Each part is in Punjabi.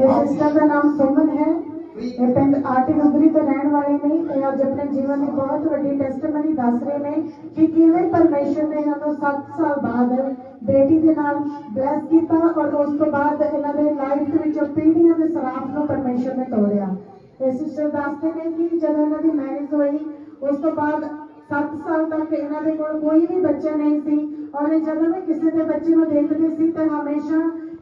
ਇਹ ਸਿਸਟਰ ਦਾ ਨਾਮ ਸੁਮਨ ਹੈ। ਇਹ ਪਿੰਡ ਆਟੀ ਨਗਰੀ ਤੋਂ ਰਹਿਣ ਵਾਲੇ ਨੇ ਇਹ ਅੱਜ ਆਪਣੇ ਜੀਵਨ ਦੀ ਬਹੁਤ ਵੱਡੀ ਟੈਸਟਮਨੀ ਦੱਸ ਰਹੇ ਨੇ ਕਿ ਕਿਵੇਂ ਪਰਮੇਸ਼ਰ ਨੇ ਇਹਨਾਂ ਨੂੰ 7 ਸਾਲ ਬਾਅਦ ਬੇਟੀ ਦੇ ਨਾਲ ਬਲੈਸ ਕੀਤਾ ਔਰ ਉਸ ਤੋਂ ਬਾਅਦ ਇਹਨਾਂ ਦੇ ਲਾਈਫ ਦੇ ਵਿੱਚੋਂ ਪੀੜ੍ਹੀਆਂ ਦੇ ਸਰਾਪ ਨੂੰ ਪਰਮੇਸ਼ਰ ਨੇ ਤੋੜਿਆ। ਇਹ ਸਿਸਟਰ ਦੱਸਦੇ ਨੇ ਕਿ ਜਦੋਂ ਇਹਨਾਂ ਦੀ ਮੈਰਿਜ ਹੋਈ ਉਸ ਤੋਂ ਬਾਅਦ 7 ਸਾਲ ਤੱਕ ਇਹਨਾਂ ਦੇ ਕੋਲ ਕੋਈ ਵੀ ਬੱਚਾ ਨਹੀਂ ਸੀ ਔਰ ਜਦੋਂ ਵੀ ਕਿਸੇ ਦੇ ਬੱਚੇ ਨੂੰ ਦੇਖਦੇ ਸੀ ਤਾਂ ਹਮੇਸ਼ਾ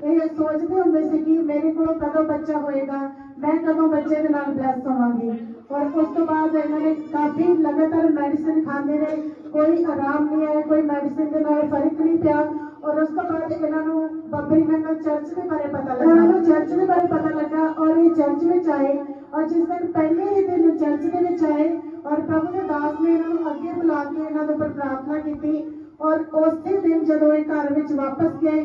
ਇਹ ਸੋਚਦੇ ਹੁੰਦੇ ਸੀ ਕਿ ਮੇਰੇ ਕੋਲ ਕਦੋਂ ਬੱਚਾ ਹੋਏਗਾ ਮੈਂ ਕਦੋਂ ਬੱਚੇ ਦੇ ਨਾਲ ਬਲੈਸ ਹੋਵਾਂਗੀ। ਔਰ ਉਸ ਤੋਂ ਬਾਅਦ ਇਹਨਾਂ ਨੇ ਕਾਫੀ ਲਗਾਤਾਰ ਮੈਡੀਸਿਨ ਖਾਂਦੇ ਰਹੇ ਕੋਈ ਆਰਾਮ ਨਹੀਂ ਆਇਆ ਕੋਈ ਮੈਡੀਸਿਨ ਦੇ ਨਾਲ ਫ਼ਰਕ ਨਹੀਂ ਪਿਆ। ਔਰ ਉਸ ਤੋਂ ਬਾਅਦ ਇਹਨਾਂ ਨੂੰ ਬੱਬਰੀ ਨਗਰ ਚਰਚ ਦੇ ਬਾਰੇ ਪਤਾ ਲੱਗਾ। ਇਹਨਾਂ ਨੂੰ ਚਰਚ ਦੇ ਬਾਰੇ ਪਤਾ ਲੱਗਾ ਔਰ ਇਹ ਚਰਚ ਵਿੱਚ ਆਏ। ਔਰ ਜਿਸ ਦਿਨ ਪਹਿਲੇ ਹੀ ਦਿਨ ਚਰਚ ਦੇ ਵਿੱਚ ਆਏ ਔਰ ਪ੍ਰਭੂ ਦੇ ਦਾਸ ਨੇ ਇਹਨਾਂ ਨੂੰ ਅੱਗੇ ਬੁਲਾ ਕੇ ਇਹਨਾਂ ਦੇ ਉੱਪਰ ਪ੍ਰਾਰਥਨਾ ਕੀਤੀ। ਔਰ ਉਸੇ ਦਿਨ ਜਦੋਂ ਇਹ ਘਰ ਵਿੱਚ ਵਾਪਸ ਗਏ